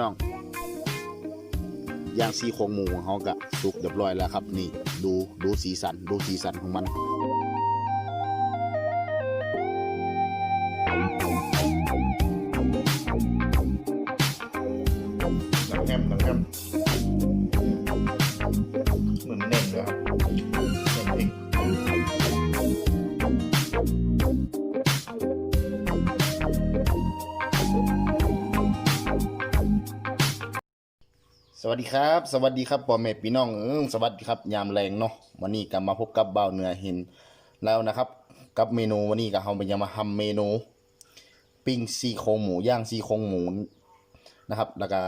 น้องย่างซี่โครงหมูของเขาก็สุกเรียบร้อยแล้วครับ นี่ดูดูสีสันดูสีสันของมัน วัสดีครับ สวัสดีครับพ่อแม่พี่น้องเออสวัสดีครับยามแรงเนาะวันนี้ก็มาพบกับเบาวเหนือเห็นแล้วนะครับ กับเมนูวันนี้ก็เราไปยังมาทำเมนู ปิ้งซี่โครงหมูย่างซี่โครงหมูนะครับ แล้วก็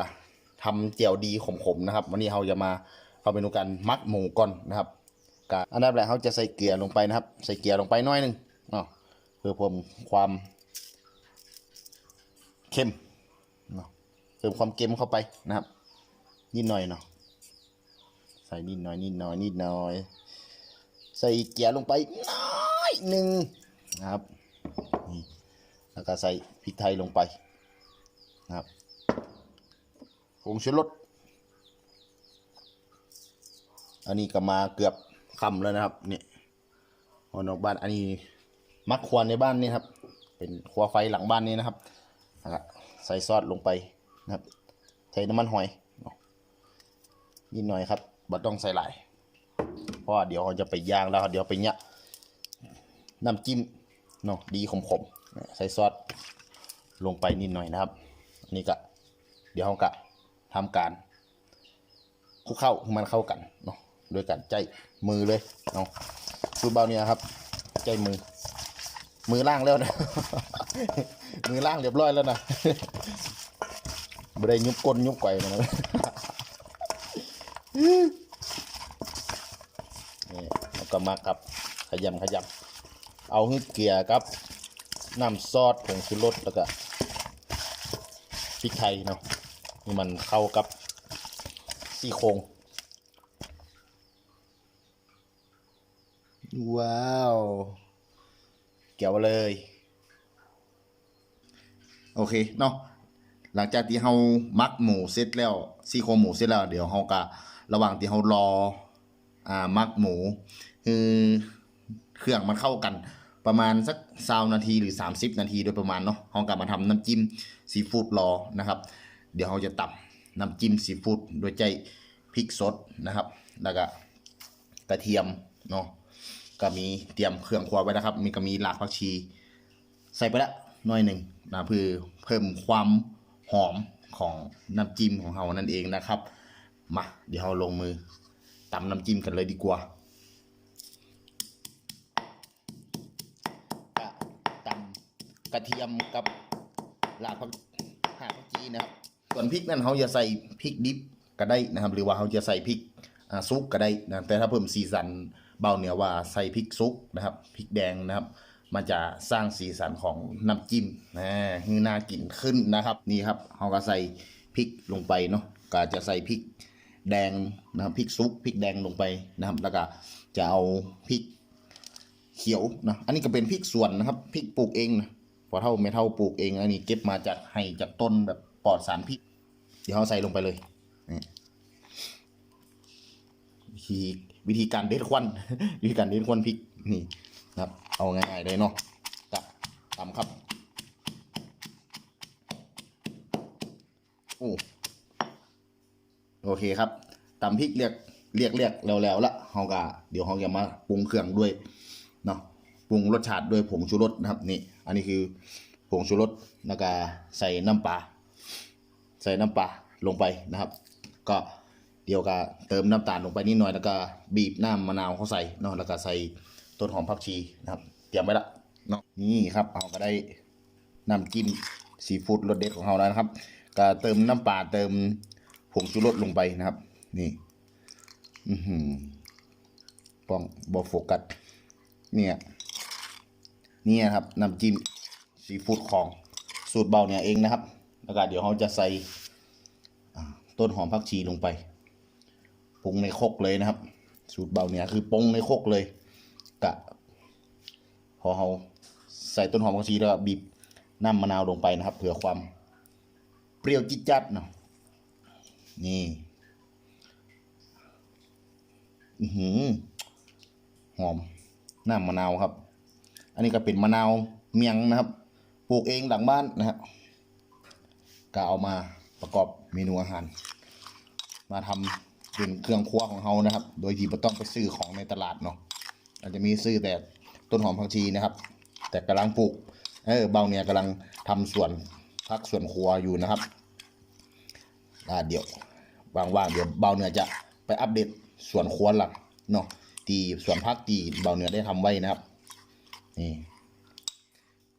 ทำเจียวดีขมๆนะครับ วันนี้เราจะมาเข้าเมนูกันมักหมูก่อนนะครับก็อันดับแรกเราจะใส่เกลือลงไปนะครับ ใส่เกลือลงไปน้อยนึงเนาะเพื่อเพิ่มความเข้มเนาะเพิ่มความเค็มเข้าไปนะครับ นิดหน่อยเนาะใส่นิดหน่อยนิดหน่อยนิดหน่อย ใส่เกียร์ลงไปน้อยหนึ่งนะครับนี่แล้วก็ใส่พริกไทยลงไปนะครับผงชูรสอันนี้ก็มาเกือบคำแล้วนะครับเนี่ยออนอกบ้านอันนี้มักควรในบ้านนี่ครับ เป็นครัวไฟหลังบ้านนี้นะครับใส่ซอสลงไปนะครับใส่น้ำมันหอย นิดหน่อยครับบัต้องใส่หลายเพราะเดี๋ยวเราจะไปย่างแล้วเดี๋ยวไปเนี้ยน้ำจิ้มเนาะดีขมๆใส่ซอสลงไปนิดหน่อยนะครับนนี้ก็เดี๋ยวเราก็ทำการคลุกเข้ามันเข้ากันเนาะโดยการใจมือเลยเนาะสูตรเบาเนี่ยครับ ใจมือ มือล่างแล้วนะ มือล่างเรียบร้อยแล้วนะไม่ได้ยุบก้นยุบไก่มา นี่แล้วก็มากับขยำขยำเอาให้เกลียกับน้ำซอสผงชูรสแล้วก็พริกไทยเนาะนี่มันเข้ากับซี่โครงว้าว เกี่ยวเลย โอเคเนาะหลังจากที่เรามักหมูเสร็จแล้วซี่โครงหมูเสร็จแล้ว เดี๋ยวเราก็ ระหว่างที่เรารออ่ามักหมู คือเครื่องมันเข้ากันประมาณสักสานาทีหรือ 30 นาทีโดยประมาณเนาะเรากลับมาทำน้ำจิ้มซีฟู้ดรอนะครับ เดี๋ยวเราจะตับน้ำจิ้มซีฟู้ดโดยใจพริกสดนะครับ แล้วก็กระเทียมเนาะก็มีเตรียมเครื่องครัวไว้นะครับ มีก็มีหลากผักชี ใส่ไปละหน่อยหนึ่งนะเพื่อเพิ่มความหอมของน้ำจิ้มของเรานั่นเองนะครับ มา เดี๋ยวเราลงมือตำน้ำจิ้มกันเลยดีกว่าก็ตำกระเทียมกับรากผักหากผักชีนะครับส่วนพริกนั่นเขาจะใส่พริกดิบก็ได้นะครับ หรือว่าเขาจะใส่พริกซุกก็ได้นะแต่ถ้าเพิ่มสีสันเบาเหนือว่าใส่พริกซุกนะครับพริกแดงนะครับ มันจะสร้างสีสันของน้ำจิ้มนะให้น่ากินขึ้นนะครับ นี่ครับเขาก็ใส่พริกลงไปเนาะก็จะใส่พริก แดงนะครับพริกซุปพริกแดงลงไปนะครับ แล้วก็จะเอาพริกเขียวนะอันนี้ก็เป็นพริกสวนนะครับพริกปลูกเองนะพอเท่าไม่เท่าปลูกเองอันนี้เก็บมาจากให้จากต้นแบบปลอดสารพิษเดี๋ยวเขาใส่ลงไปเลยนี่วิธีวิธีการเด็ดควันวิธีการเด็ดควันพริกนี่นะครับ เอาง่ายๆเลยเนาะกับตำครับโอ้ โอเคครับตำพริกเรียกเรียกเรียกแล้วๆละเฮาก็เดี๋ยวเฮาจะมาปรุงเครื่องด้วยเนาะปรุงรสชาติด้วยผงชูรสนะครับนี่อันนี้คือผงชูรสแล้วก็ใส่น้ำปลาใส่น้ำปลาลงไปนะครับ ก็เดี๋ยวก็เติมน้ำตาลลงไปนิดหน่อยแล้วก็บีบน้ำมะนาวเข้าใส่เนาะแล้วก็ใส่ต้นหอมผักชีนะครับเตรียมไว้ละเนาะนี่ครับเอาก็ได้น้ำจิ้มซีฟู้ดรสเด็ดของเราแล้วนะครับ ก็เติมน้ำปลาเติม ผงชูรสลงไปนะครับ นี่ อือหือป้องบอโฟกัสเนี่ยเนี่ยครับน้ำจิ้มซีฟู้ดของสูตรเบาเนี่ยเองนะครับ แล้วก็เดี๋ยวเขาจะใส่ต้นหอมผักชีลงไปปรุงในคกเลยนะครับ สูตรเบาเนี่ยคือปรุงในคกเลยกะพอเขาใส่ต้นหอมผักชีแล้วบีบน้ำมะนาวลงไปนะครับ เผื่อความเปรี้ยวจิ๊ดจัดเนาะ นี่อือหือหอมน้ำมะนาวครับ อันนี้ก็เป็นมะนาวเมียงนะครับ ปลูกเองหลังบ้านนะครับก็เอามาประกอบเมนูอาหาร มาทำเป็นเครื่องครัวของเรานะครับ โดยที่ไม่ต้องไปซื้อของในตลาดเนาะอาจจะมีซื้อแต่ต้นหอมผักชีนะครับ แต่กำลังปลูก เออเบาเนี่ยกำลังทำสวนพักสวนครัวอยู่นะครับอ่าเดี๋ยว ว่างๆเดี๋ยวเบาเนี่ยจะไปอัปเดตส่วนครัวหลักเนาะตีส่วนพักตีเบาเนี่ยได้ทำไว้นะครับนี่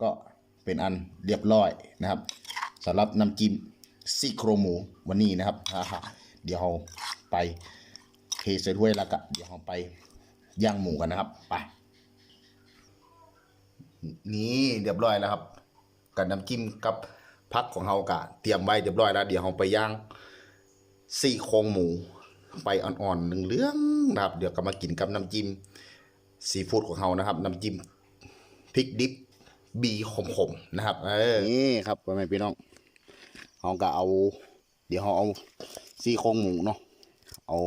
ก็เป็นอันเรียบร้อยนะครับสำหรับน้ำจิ้มซี่โครงหมูวันนี้นะครับฮ่าๆเดี๋ยวเราไปเทใส่ถ้วยแล้วก็เดี๋ยวเราไปย่างหมูกันนะครับไปนี่เรียบร้อยแล้วครับกับน้ำจิ้มกับพักของเรากะเตรียมไว้เรียบร้อยแล้ว เดี๋ยวเราไปย่าง ซี่โครงหมูไปอ่อนๆหนึ่งเรื่องนะครับ เดี๋ยวก็มากินกับน้ำจิ้มซีฟู้ดของเรานะครับ น้ำจิ้มพริกดิบบีขมๆนะครับ เออนี่ครับพ่อแม่พี่น้องเราก็เอา เดี๋ยวเราเอาซี่โครงหมูเนาะเอา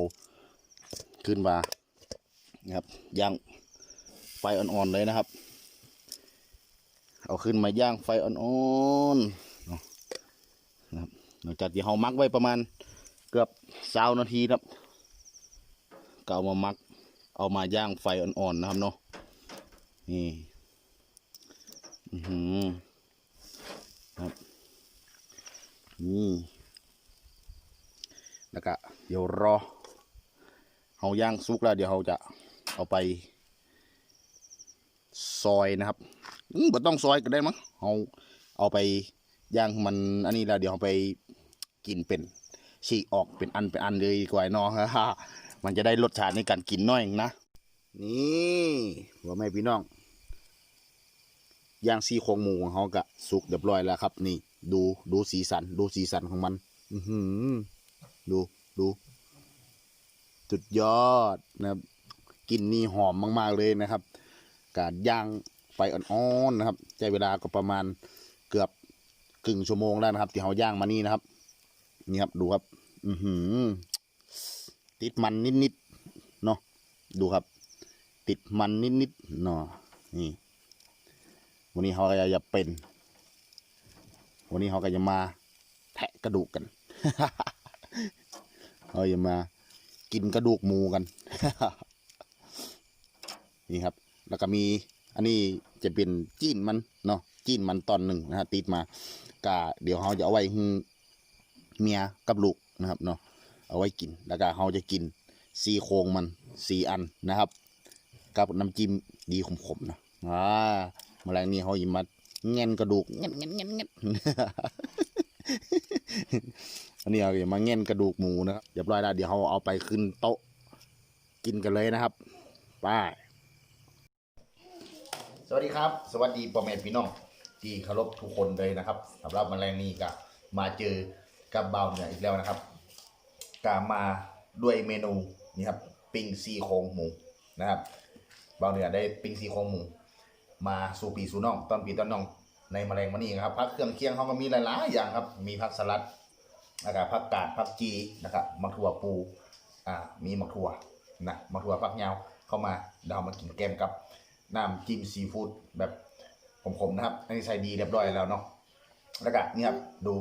ขึ้นมานะครับย่างไฟอ่อนๆเลยนะครับ เอาขึ้นมาย่างไฟอ่อนๆเนาะนะครับหลังจากที่เรามักไว้ประมาณ กือบสานาทีครับก็เอามามัก เอามาย่างไฟอ่อนๆนะครับเนาะนี่อือหือครับนี่แล้วก็เดี๋ยวรอเราย่างสุกแล้วเดี๋ยวเราจะเอาไป ซอยนะครับอืมบ่ต้องซอยก็ได้มั้งเอาเอาไปย่างมันอันนี้แล้วเดี๋ยวเอาไปกินเป็น ฉีกออกเป็นอันเป็นอันเลยดีกว่าเนาะมันจะได้รสชาติในการกินน้อยนะ นี่หัวแม่พี่น้องย่างซี่โครงหมูของเขากะสุกเรียบร้อยแล้วครับ นี่ ดูดูสีสัน ดูสีสันของมัน อือหือดูดูสุดยอดนะครับกลินนี่หอมมาก ๆ เลยนะครับ การย่างไฟอ่อนๆนะครับใช้เวลาก็ประมาณเกือบครึ่งชั่วโมงแล้วนะครับ ที่เราย่างมานี่นะครับ นี่ครับดูครับ อือหือ ติดมันนิดๆเนาะดูครับ ติดมันนิดๆเนาะนี่ วันนี้เขาก็จะเป็น วันนี้เขาก็จะมา แทะกระดูกกันเขาจะมา กินกระดูกหมูกัน นี่ครับ แล้วก็มี อันนี้จะเป็นจีนมันเนาะจีนมันตอนหนึ่งนะฮะติดมากะเดี๋ยวเขาจะเอาไว้เมียกับลูก นะครับเนาะเอาไว้กินแล้วก็เขาจะกินซีโครงมันสีอันนะครับ กับน้ำจิ้มดีขมๆนะอ่าแมลงนี้เขาหยิบมาเง่นกระดูกเง่นเง่นเง่นเง่นอันนี้เราจะมาเง่นกระดูกหมูนะครับเรียบร้อยแล้วเดี๋ยวเขาเอาไปขึ้นโต๊ะกินกันเลยนะครับไปสวัสดีครับ สวัสดีพ่อแม่พี่น้องที่เคารพทุกคนเลยนะครับสำหรับแมลงนี้ก็มาเจอ กับเบาเหนืออีกแล้วนะครับกามาด้วยเมนูนี่ครับปิ้งซี่โครงหมูนะครับเบาเหนือได้ปิ้งซี่โครงหมู มาสู่ปีสู่น้องตอนปีตอนน้องในแมลงมันนี่ครับพักเครื่องเคียงเขาก็มีหลายๆอย่างครับ มีผักสลัดนะครับผักกาดผักจีนะครับมะถั่วปูอ่ามีมะถั่วนะมะถั่วผักยาวเข้ามาเดามากินแกมกับน้ำจิ้มซีฟู้ดแบบขมๆนะครับอันนี้ใส่ดีเรียบร้อยแล้วเนาะแล้วก็เนี่ยครับดู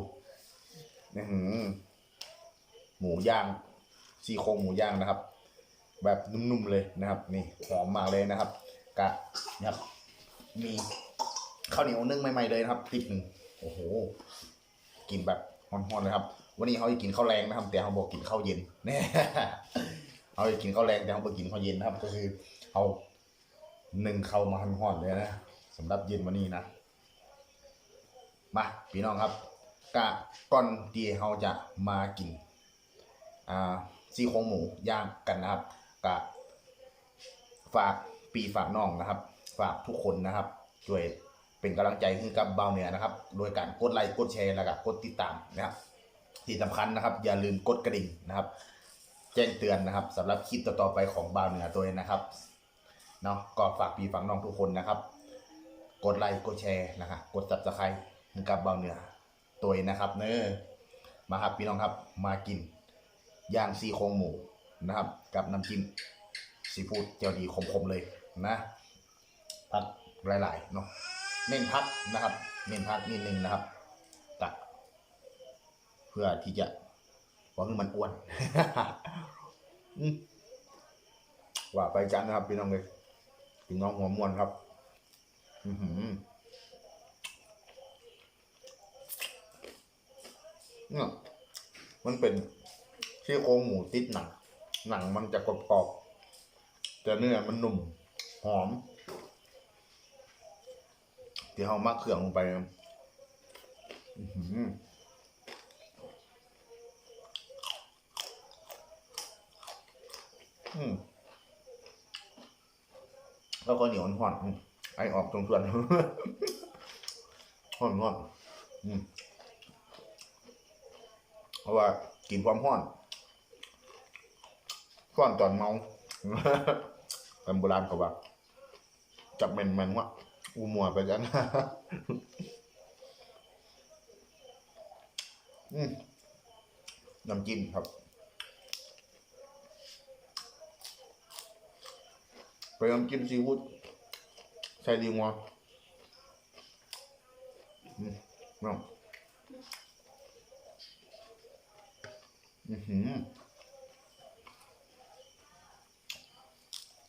หือหมูย่างซี่โครงหมูย่างนะครับ แบบนุ่มๆเลยนะครับ นี่หอมมากเลยนะครับกะเนี่ยครับ มีข้าวเหนียวนึ่งใหม่ๆเลยนะครับติดหนึ่งโอ้โหกินแบบฮอนๆเลยครับ วันนี้เขาจะกินข้าวแรงนะครับ แต่เขาบอกกินข้าวเย็นแน่เขาจะกินข้าวแรงแต่เขาบอกกินข้าวเย็นนะครับ ก็คือเอาหนึ่งเข้ามาหันหอนเลยนะสำหรับเย็นวันนี้นะมาพี่น้องครับ กะก่อนที่เราจะมากินอ่าซี่โครงหมูย่างกันนะครับกะฝากปีฝากน้องนะครับ ฝากทุกคนนะครับ ช่วยเป็นกำลังใจให้กับเบาเหนือนะครับ โดยการกดไลค์กดแชร์แล้วก็กดติดตามนะครับที่สำคัญนะครับ อย่าลืมกดกระดิ่งนะครับ แจ้งเตือนนะครับสำหรับคลิปต่อๆไปของเบาเหนือตัวนะครับเนาะก็ฝากพี่ฝังน้องทุกคนนะครับ กดไลค์กดแชร์นะครับกด subscribe ให้กับเบาเหนือ ตัวเองนะครับ เนอมาครับพี่น้องครับมากินย่างซี่โครงหมูนะครับ กับน้ำจิ้มซีฟู้ดเจียวดีคมๆเลยนะพักหลายๆเนาะเน้นพักนะครับ เน้นพักนิดนึงนะครับตักเพื่อที่จะหวังให้มันอ้วนว่าไปจันนะครับพี่น้องเลยพี่น้องหัวมวนครับ อือหือ เนี่ยมันเป็นซี่โครงหมูติดหนัง หนังมันจะกรอบๆแต่เนื้อมันนุ่มหอม ที่เขามักเครื่องลงไปอืมแล้วก็เหนียวห่อนอืมไอออกตรงส่วนห่อนห่อนอืม เพราะว่ากินความห่อนห่อนตอนเมากันโบราณเขาว่าจับเมนมันวะอูมัวไปกันอืมน้ำจิ้มครับไปน้ำจิ้มซีฟู้ดใส่ดีงัวอืมน้อง อือหือ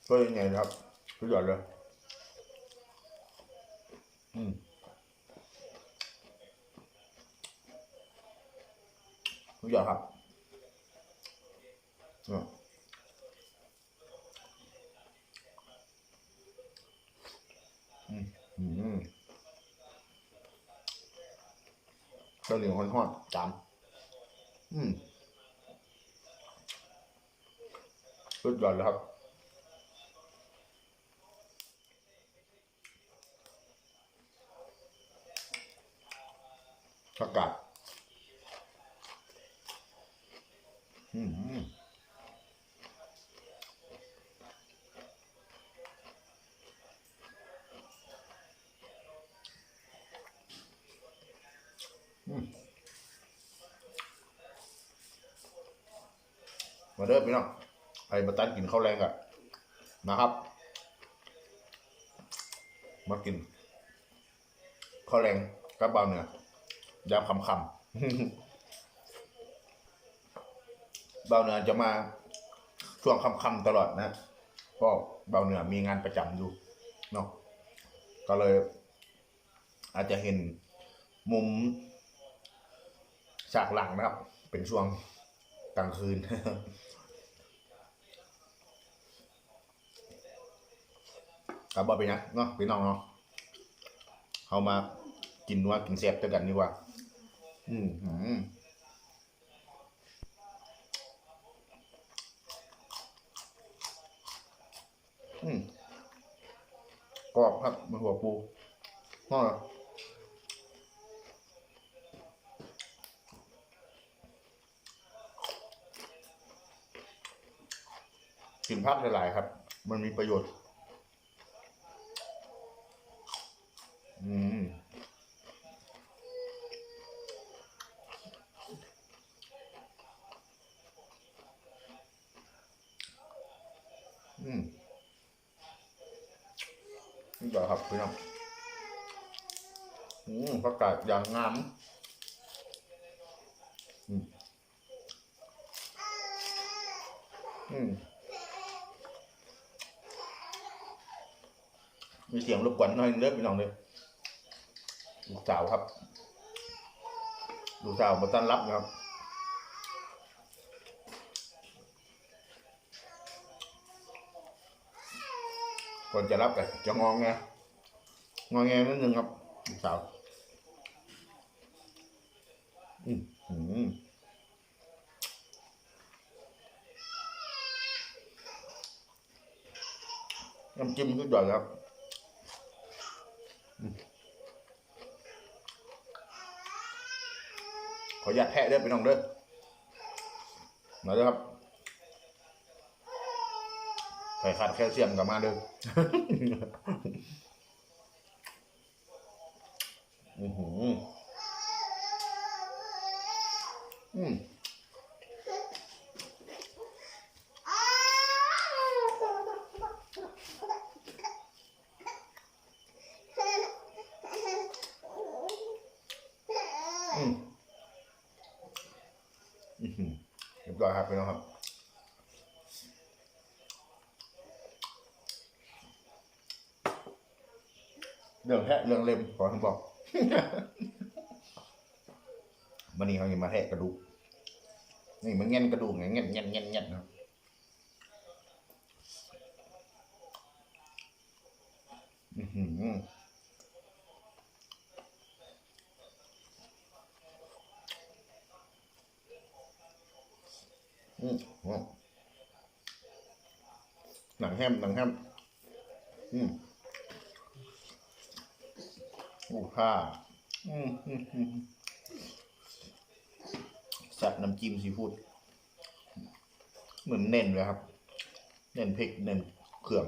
ก็ยังไงครับสุดยอดเลยอืมสุดยอดครับอืมอืมข้าวเหนียวทอดๆจามอืม สุดยอดเลยครับ ผักกาดอืมอืมมาเด้อพี่น้องใคร มาตั้นกินข้าวแรงอะนะครับ มากินข้าวแรงกับเบาเหนือยามคำคำเบาเหนือจะมาช่วงคำคำตลอดนะเพราะเบาเหนือมีงานประจำอยู่เนาะก็เลย อาจจะเห็นมุมฉากหลังนะครับ เป็นช่วงกลางคืน ครับบอไปนะเนาะพี่น้องเนาะเขามากินว่ากินแซ่บด้วยกันดีกว่า อืมหืมอืมกรอบครับมันหัวปูพ่อกินพักหลายๆครับ มันมีประโยชน์ อืม อืมนี่เดี๋ยวครับพี่น้องอืมผักกาดอย่า งามอืมอืมมีเสียงรบกวนหน่อยเด้อพี่น้องเลยลูกสาวครับ ลูกสาวมาต้อนรับนะครับก่อนจะรับกันจะงองแงงองแงนิดนึงครับลูกสาว น้ำจิ้มสุดยอดครับขออนุญาตแทะเด้อไปน้องเด้อมาเด้อครับไข่ขาดแคลเซียมกลับมาเด้ออือหือ อืมเรียบร้อยครับพี่น้อครับเรื่องแพะเรื่องเล็บขอท่านบอก วันนี้เขาจะมาแทะกระดูก นี่มันเงี้ยกระดูกไงเงี้ยเงี้ยเงี้ยเงี้ยนะอือหืออืมหนังแฮมหนังแฮมอืมโอ้ฮ่าอืมอืมอืมัดน้ำจิ้มซีฟู้ดเหมือนเน้นเลยครับ เน้นพริกเน้นเครื่อง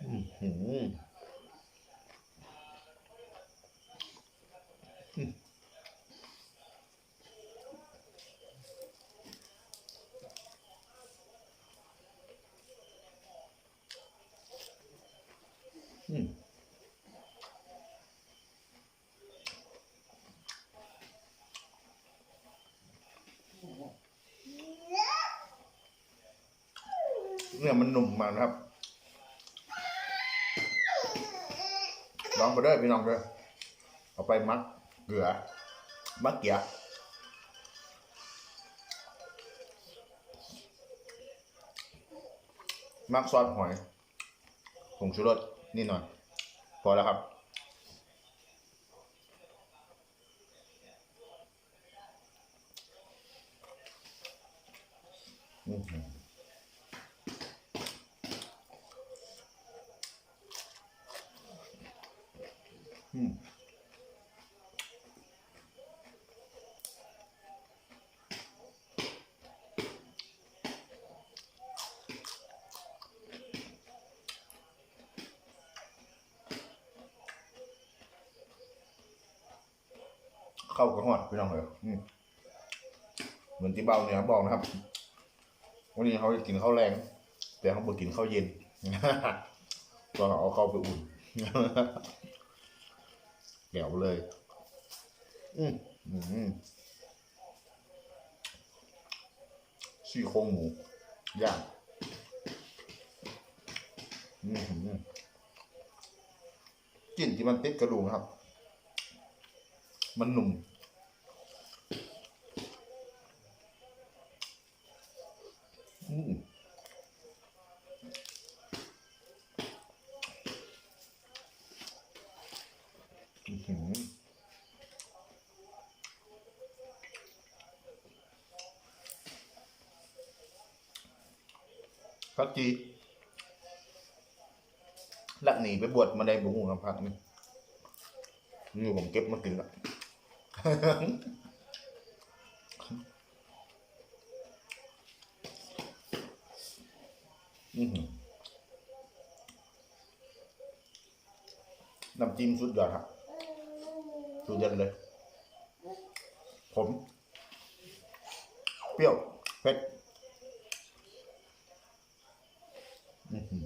อืมหืมอืมอืมเนี่ยมันหนุ่มมากนะครับ ลองไปเด้อพี่น้องเด้อเอาไปมักเกลือ มักเกียมักซอสหอยผงชูรสนิดหน่อย พอแล้วครับ อื้อหืออืมเข้ากระหอด พี่น้องเลยอืมเหมือนที่เบ้าเนี่ยบอกนะครับ วันนี้เขาจะกินข้าวแรง แต่เขาบอกกินข้าวเย็นก็เอาเข้าไปอุ่นแก้วเลย อืมอืมซี่โครงหมูย่างอืมกลิ่นที่มันติดกระดูกนะครับ มันหนุ่ม อืมอื้อหือพักจีลักหนีไป บวชมาได้บุ้งกับพักนี่นี่ผมเก็บมากินละน้ำจิ้มสุดยอดครับสุดเด็ดเลย ผม เปรี้ยว เผ็ดอื้อหือ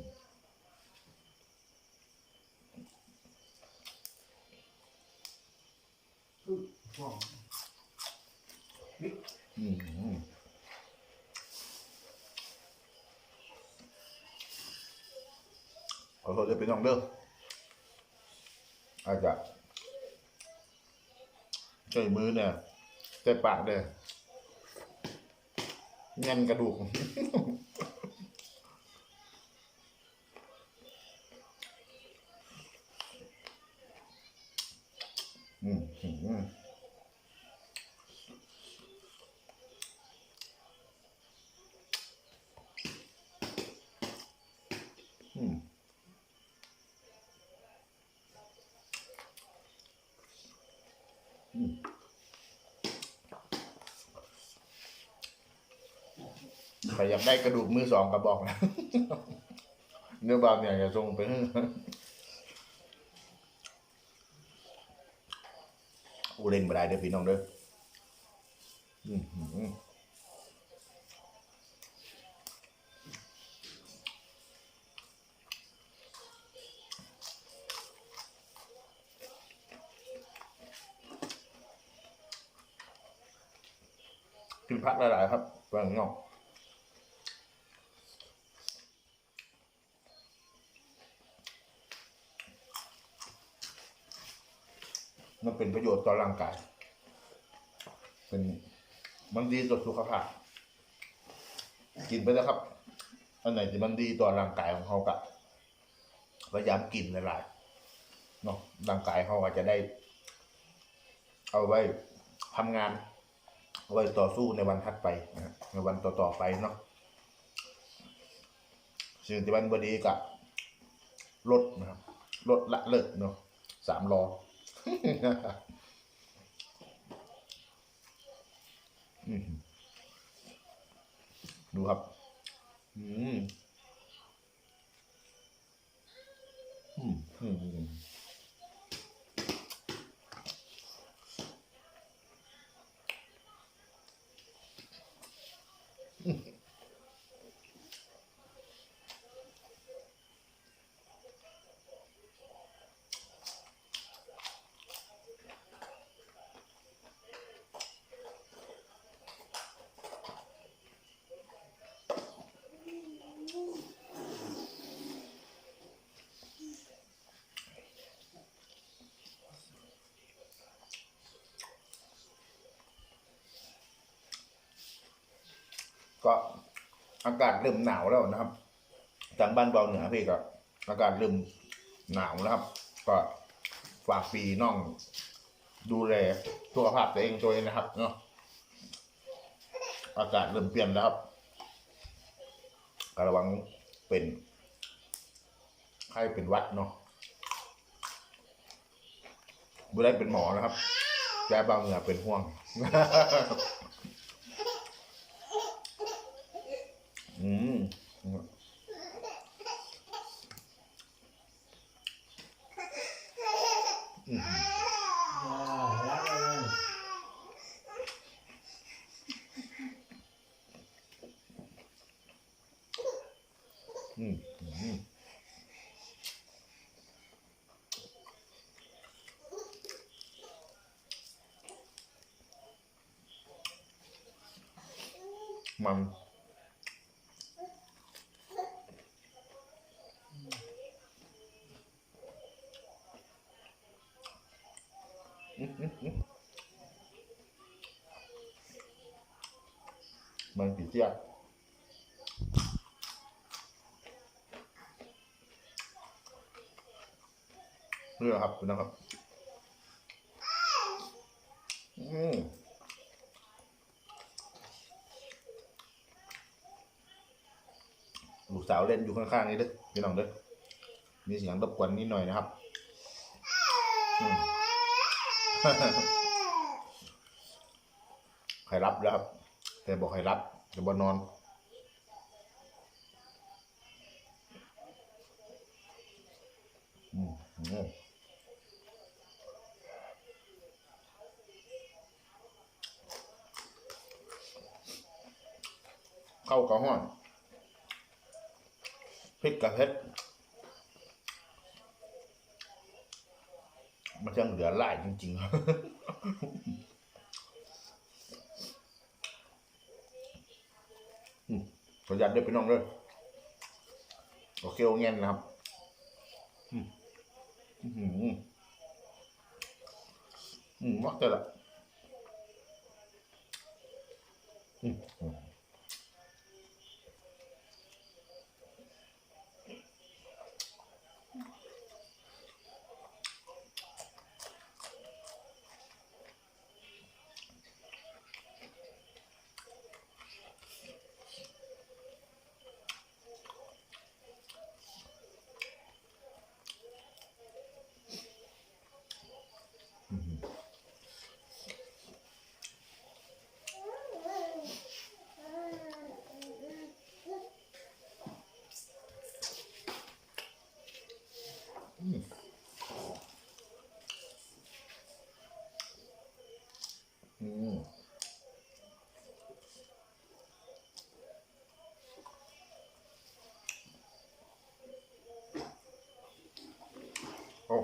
อื้อหือขอโทษจะเป็นน้องเด้ออาจจะใช้มือเนี่ย เจ็บปากเด้อเงันกระดูก อืมอืมอืมอืมอืมใคร อยากได้กระดูกมือสองกระบอกนะเนื้อบางเนี่ยจะส่งไปอูเล่นมาได้เด้อพี่น้องเด้อกินผักหลายๆครับเพื่อนน้อง มันเป็นประโยชน์ต่อร่างกาย เป็นมันดีต่อสุขภาพ กินไปแล้วครับ อันไหนที่มันดีต่อร่างกายของเขากะพยายามกินหลายๆเนาะร่างกายเขาก็จะได้ เอาไว้ทำงานเอาไว้ต่อสู้ในวันถัดไปนะในวันต่อๆไปเนาะสิ่งที่มันบดีกับรถนะครับรถละเลิกเนาะสามล้อ ดูครับ อืม อืมอืม ก็อากาศเริ่มหนาวแล้วนะครับทางบ้านเบาเหนือพี่ก็อากาศเริ่มหนาวแล้วครับ ก็ฝากปีน้อง ดูแลสุขภาพตัวเองตัวเองนะครับเนาะอากาศเริ่มเปลี่ยนแล้วครับกระวังเป็นไข้เป็นวัดเนาะบุได้เป็นหมอนะครับแต่บางเหนือเป็นห่วง อืมอืมอืมอืมมัน มันผีเสื้อนี่แหละครับคุณนะครับ อืมลูกสาวเล่นอยู่ข้างๆนี่เด้อพี่น้องเด้อมีเสียงรบกวนนิดหน่อยนะครับ อืม ใครรับแล้วครับ แต่บอกให้รับจะบนนอน อืมอืมเข้ากระห้อนพริกกระเพ็ด มันจะเหลือหลายจริงๆขออนุญาตด้วยพี่น้องด้วยโอเคโอเงี้ยนะครับอืมอืมอืมอืมมักจะละอืม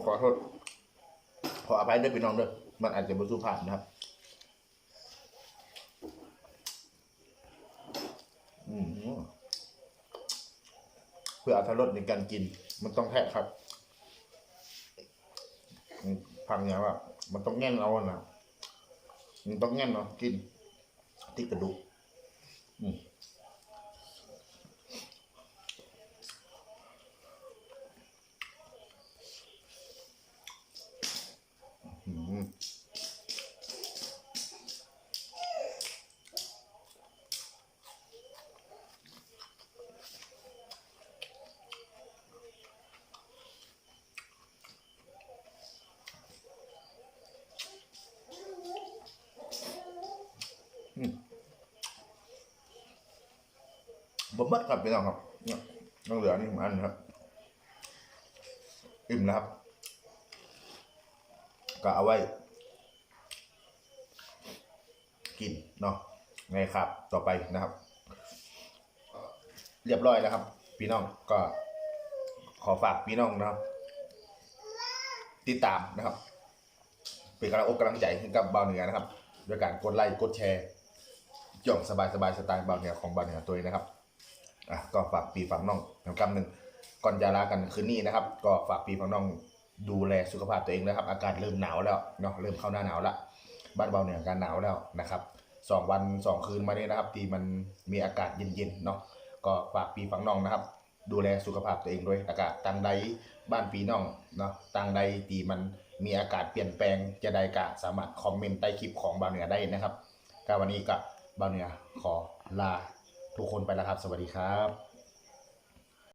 ขอโทษ ขออภัยด้วยพี่น้องด้วยมันอาจจะบรรสุภาพนะครับเพื่ออัตรรสในการกิน มันต้องแทะครับพังเนี่ยว่ามันต้องแง่นเอานะมันต้องแง่นเนาะกินที่กระดูกอืม พี่น้องครับเนี่ยต้องเหลือนี่ผมอันนะครับ อิ่มแล้วครับก็เอาไว้ กินเนาะไงครับ ต่อไปนะครับ เรียบร้อยแล้วครับ พี่น้องก็ขอฝากพี่น้องนะครับ ติดตามนะครับ เป็นกำลังอกกำลังใจให้กับเบาวเหนือนะครับโดยการกดไลค์กดแชร์ย่องสบายสบายสไตล์เบาวเหนือของเบาวเหนือตัวเองนะครับ อะก็ฝากปีฝากน้องอย่างกำหนึ่งก่อนจะลากันคืนนี้นะครับ ก็ฝากปีฝากน้องดูแลสุขภาพตัวเองนะครับ อากาศเริ่มหนาวแล้วเนาะเริ่มเข้าหน้าหนาวละบ้านเบาเหนืออาการหนาวแล้วนะครับสองวันสองคืนมานี้นะครับ ที่มันมีอากาศเย็นๆเนาะก็ฝากปีฝากน้องนะครับ ดูแลสุขภาพตัวเองด้วยอากาศต่างใดบ้านปีน้องเนาะต่างใดที่มันมีอากาศเปลี่ยนแปลงจะได้กะสามารถคอมเมนต์ใต้คลิปของบาวเหนือได้นะครับก็วันนี้ก็บาวเหนือขอลา ทุกคนไปแล้วครับ สวัสดีครับ